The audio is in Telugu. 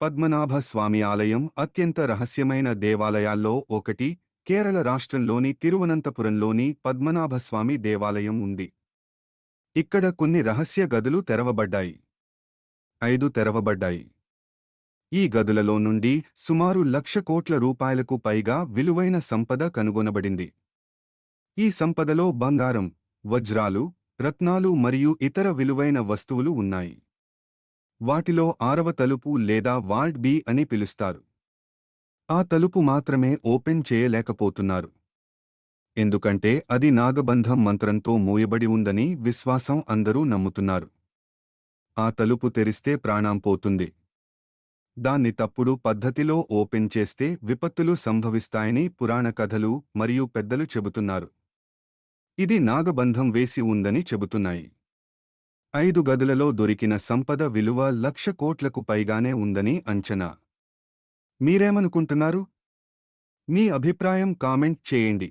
పద్మనాభ స్వామి ఆలయం అత్యంత రహస్యమైన దేవాలయాల్లో ఒకటి కేరళ రాష్ట్రంలోని తిరువనంతపురంలోని పద్మనాభస్వామి దేవాలయం ఉంది. ఇక్కడ కొన్ని రహస్య గదులు తెరవబడ్డాయి. ఐదు తెరవబడ్డాయి. ఈ గదులలో నుండి సుమారు లక్ష కోట్ల రూపాయలకు పైగా విలువైన సంపద కనుగొనబడింది. ఈ సంపదలో బంగారం వజ్రాలు రత్నాలు మరియు ఇతర విలువైన వస్తువులు ఉన్నాయి. వాటిలో ఆరవ తలుపు లేదా వార్డ్ బి అని పిలుస్తారు. ఆ తలుపు మాత్రమే ఓపెన్ చేయలేకపోతున్నారు. ఎందుకంటే అది నాగబంధం మంత్రంతో మూయబడి ఉందని విశ్వాసం అందరూ నమ్ముతున్నారు. ఆ తలుపు తెరిస్తే ప్రాణం పోతుంది. దాన్ని తప్పుడు పద్ధతిలో ఓపెన్ చేస్తే విపత్తులు సంభవిస్తాయని పురాణ కథలు మరియు పెద్దలు చెబుతున్నారు. ఇది నాగబంధం వేసి ఉందని చెబుతున్నాయి. ఐదు గదులలో దొరికిన సంపద విలువ లక్ష కోట్లకు పైగానే ఉందని అంచనా. మీరేమనుకుంటున్నారు? మీ అభిప్రాయం కామెంట్ చేయండి.